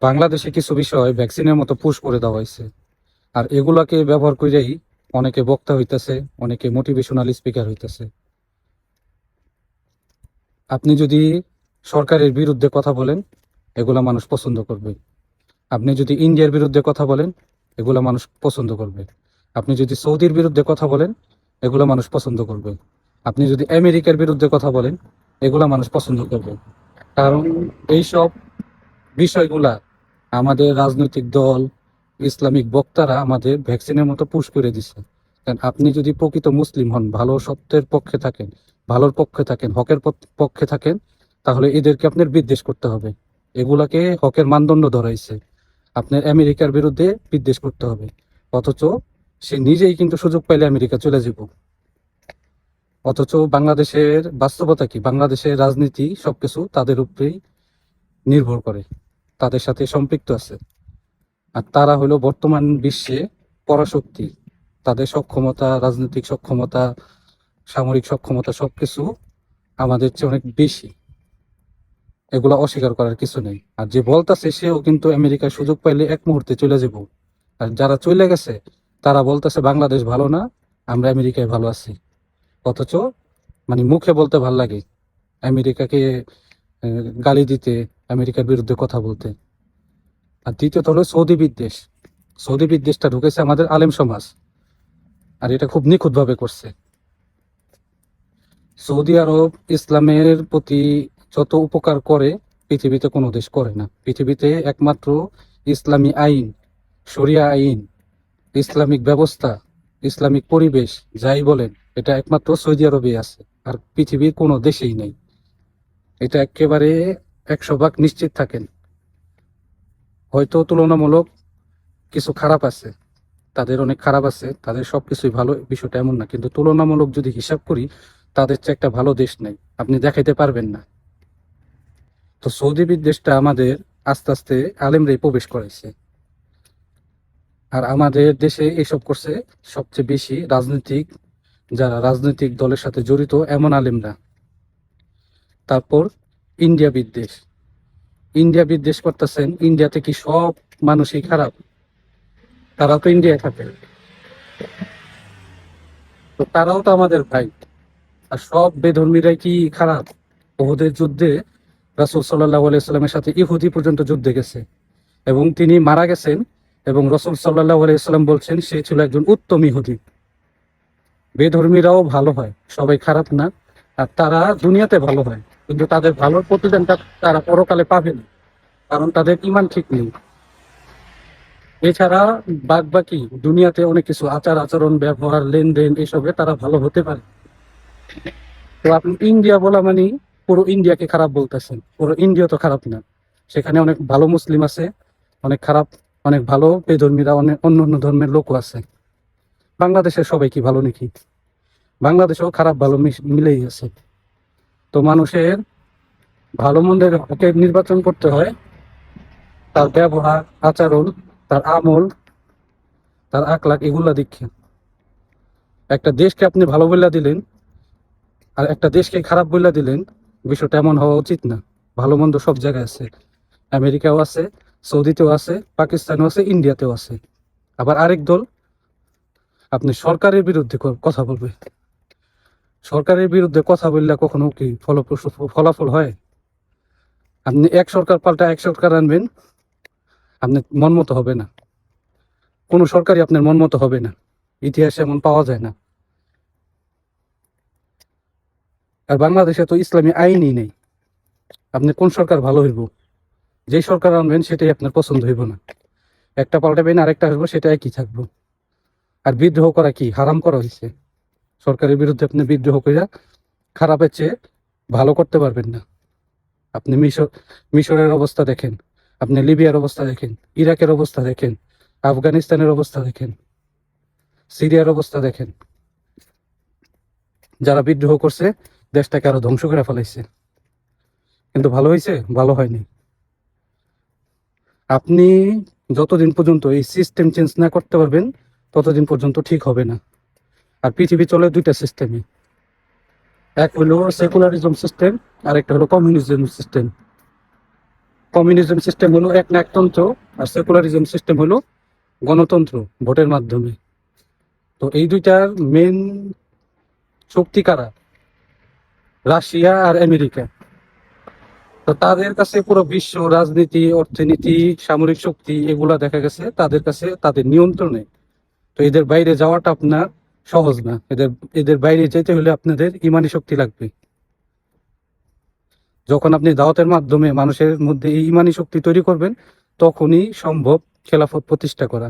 বাংলাদেশে কিছু বিষয় ভ্যাকসিনের মতো পুশ করে দেওয়া হয়েছে। আর এগুলাকে ব্যবহার করেই অনেকে বক্তা হইতেছে, অনেকে মোটিভেশনাল স্পিকার হইতেছে। আপনি যদি সরকারের বিরুদ্ধে কথা বলেন, এগুলা মানুষ পছন্দ করবে। আপনি যদি ইন্ডিয়ার বিরুদ্ধে কথা বলেন, এগুলা মানুষ পছন্দ করবে। আপনি যদি সৌদির বিরুদ্ধে কথা বলেন, এগুলা মানুষ পছন্দ করবে। আপনি যদি আমেরিকার বিরুদ্ধে কথা বলেন, এগুলা মানুষ পছন্দ করবে। কারণ এইসব বিষয়গুলা আমাদের রাজনৈতিক দল, ইসলামিক বক্তারা আমাদের ভ্যাকসিনের মতো পুশ করে দিচ্ছে। কারণ আপনি যদি প্রকৃত মুসলিম হন, ভালো সত্যের পক্ষে থাকেন, ভালোর পক্ষে থাকেন, হকের পক্ষে থাকেন, তাহলে এদেরকে আপনার বিদ্বেষ করতে হবে। এগুলাকে হকের মানদণ্ড ধরাইছে। আপনার আমেরিকার বিরুদ্ধে বিদ্বেষ করতে হবে। অথচ সে নিজেই কিন্তু সুযোগ পাইলে আমেরিকা চলে যাব অথচ বাংলাদেশের বাস্তবতা কি? বাংলাদেশের রাজনীতি সবকিছু তাদের উপরেই নির্ভর করে। তাদের সাথে সম্পৃক্ত আছে। আর তারা হলো বর্তমান বিশ্বে পরাশক্তি। তাদের সক্ষমতা, রাজনৈতিক সক্ষমতা, সামরিক সক্ষমতা সবকিছু আমাদের চেয়ে অনেক বেশি। এগুলো অস্বীকার করার কিছু নেই। আর যে বলতাছে, সেও কিন্তু আমেরিকার সুযোগ পাইলে এক মুহূর্তে চলে যাব। আর যারা চলে গেছে, তারা বলতেছে, বাংলাদেশ ভালো না, আমরা আমেরিকায় ভালো আছি। অথচ মানে মুখে বলতে ভালো লাগে। আমেরিকাকে গালি দিতে আমেরিকার বিরুদ্ধে কথা বলতে। আর দ্বিতীয়ত হলো সৌদি বিদ্বেষ। সৌদি বিদ্বেষটা ঢুকেছে আমাদের আলেম সমাজ। আর এটা খুব নিখুঁতভাবে করছে। সৌদি আরব ইসলামের প্রতি যত উপকার করে, পৃথিবীতে কোনো দেশ করে না। পৃথিবীতে একমাত্র ইসলামী আইন, শরিয়া আইন, ইসলামিক ব্যবস্থা, ইসলামিক পরিবেশ, যাই বলেন, এটা একমাত্র সৌদি আরবে আছে। আর পৃথিবীর কোনো দেশেই নেই। এটা একেবারে একশো ভাগ নিশ্চিত থাকেন। হয়তো তুলনামূলক কিছু খারাপ আছে, তাদের অনেক খারাপ আছে, তাদের সবকিছুই ভালো, বিষয়টা এমন না। কিন্তু তুলনামূলক যদি হিসাব করি, তাদের চেয়ে একটা ভালো দেশ নেই। আপনি দেখাইতে পারবেন না। তো সৌদি বিদ্বেষটা আমাদের আস্তে আস্তে আলেমরাই প্রবেশ করেছে আর আমাদের দেশে এসব করছে সবচেয়ে বেশি রাজনৈতিক, যারা রাজনৈতিক দলের সাথে জড়িত, এমন আলেমরা। তারপর ইন্ডিয়া বিদ্বেষ। ইন্ডিয়া বিদ্বেষ করতেছেন ইন্ডিয়াতে কি সব মানুষই খারাপ। তারা তো ইন্ডিয়ায় থাকে। তো তারাও তো আমাদের ভাই। আর সব বেধর্মীরাই কি খারাপ? ওহুদের যুদ্ধে রাসুল সাল্লাহ সাথে ইহুদি পর্যন্ত যুদ্ধে গেছে। এবং তিনি মারা গেছেন এবং রসুল সাল্লাহ আলাইস্লাম বলছেন, সে ছিল একজন উত্তম ইহুদি। বেধর্মীরাও ভালো হয়, সবাই খারাপ না, আর তারা দুনিয়াতে ভালো হয়। কিন্তু তাদের ভালোর প্রতিদানটা তারা পরকালে পাবে না, কারণ তাদের ইমান ঠিক নেই। এছাড়া বাদ বাকি দুনিয়াতে অনেক কিছু আচার আচরণ, ব্যবহার, লেনদেন এসবে তারা ভালো হতে পারে। তো আপনি ইন্ডিয়া বলা মানে পুরো ইন্ডিয়াকে খারাপ বলতেছেন। পুরো ইন্ডিয়া তো খারাপ না। সেখানে অনেক ভালো মুসলিম আছে, অনেক খারাপ, অনেক ভালো বেধর্মীরা, অনেক অন্য অন্য ধর্মের লোকও আছে। বাংলাদেশের সবাই কি ভালো নাকি? বাংলাদেশেও খারাপ ভালো মিলেই আছে। তো মানুষের ভালো মন্দের হকে নির্বাচন করতে হয়। তার ব্যবহার, আচরণ, তার আমল, তার আকলাক এগুলা দেখে। একটা দেশকে আপনি ভালো বইলা দিলেন আর একটা দেশকে খারাপ বললা দিলেন, বিষয়টা এমন হওয়া উচিত না। ভালো মন্দ সব জায়গায় আছে। আমেরিকাও আছে, সৌদিতেও আছে, পাকিস্তানেও আছে, ইন্ডিয়াতেও আছে। আবার আরেক দল, আপনি সরকারের বিরুদ্ধে কথা বলবে। সরকারের বিরুদ্ধে কথা বললে কখনো কি ফলপ্রসূ ফলাফল হয়? আপনি এক সরকার পাল্টা এক সরকার আনবেন, আপনার মন মতো হবে না। কোনো সরকারই আপনার মন মতো হবে না। ইতিহাসে এমন পাওয়া যায় না। আর বাংলাদেশে তো ইসলামী আইনই নেই। আপনি কোন সরকার ভালো হইব? যে সরকার আনবেন, সেটাই আপনার পছন্দ হইব না। একটা পাল্টাবেন, আরেকটা আসব সেটা একই থাকব। আর বিদ্রোহ করা কি? হারাম করা হয়েছে সরকারের বিরুদ্ধে আপনি বিদ্রোহ কইরা খারাপের চেয়ে ভালো করতে পারবেন না। আপনি মিশর, মিশরের অবস্থা দেখেন, আপনি লিবিয়ার অবস্থা দেখেন, ইরাকের অবস্থা দেখেন, আফগানিস্তানের অবস্থা দেখেন, সিরিয়ার অবস্থা দেখেন। যারা বিদ্রোহ করছে, দেশটাকে আরও ধ্বংস করে ফেলাইছে। কিন্তু ভালো হয়েছে ভালো হয়নি। আপনি যতদিন পর্যন্ত এই সিস্টেম চেঞ্জ না করতে পারবেন, ততদিন পর্যন্ত ঠিক হবে না। আর পৃথিবী চলে দুইটা সিস্টেমে এক হলো সেকুলারিজম সিস্টেম আর একটা হলো কমিউনিজম সিস্টেম কমিউনিজম সিস্টেম হলো এক না একতন্ত্র আর সেকুলারিজম সিস্টেম হলো গণতন্ত্র, ভোটের মাধ্যমে। তো এই দুইটার মেন শক্তি কারা? রাশিয়া আর আমেরিকা। তো তাদের কাছে পুরো বিশ্ব রাজনীতি, অর্থনীতি, সামরিক শক্তি এগুলা দেখা গেছে, তাদের কাছে তাদের নিয়ন্ত্রণে। তো এদের বাইরে যাওয়াটা আপনার সহজ না। এদের এদের বাইরে যেতে হলে আপনাদের ইমানি শক্তি লাগবে যখন আপনি দাওয়াতের মাধ্যমে মানুষের মধ্যে এই ইমানি শক্তি তৈরি করবেন, তখনই সম্ভব খেলাফত প্রতিষ্ঠা করা।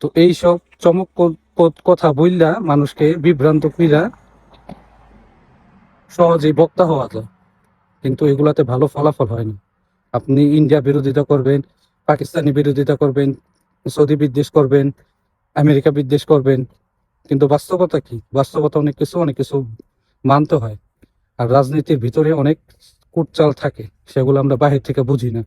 তো এই সব চমকপ্রদ কথা বললা মানুষকে বিভ্রান্ত কইরা সহজেই বক্তা হওয়া যায়। কিন্তু এগুলাতে ভালো ফলাফল হয় না। আপনি ইন্ডিয়া বিরোধিতা করবেন, পাকিস্তানি বিরোধিতা করবেন সৌদি বিদ্বেষ করবেন, আমেরিকা বিদ্বেষ করবেন, কিন্তু বাস্তবতা কি? বাস্তবতা অনেক কিছু অনেক কিছু মানতে হয়। আর রাজনীতির ভিতরে অনেক কুটচাল থাকে, সেগুলো আমরা বাহির থেকে বুঝি না।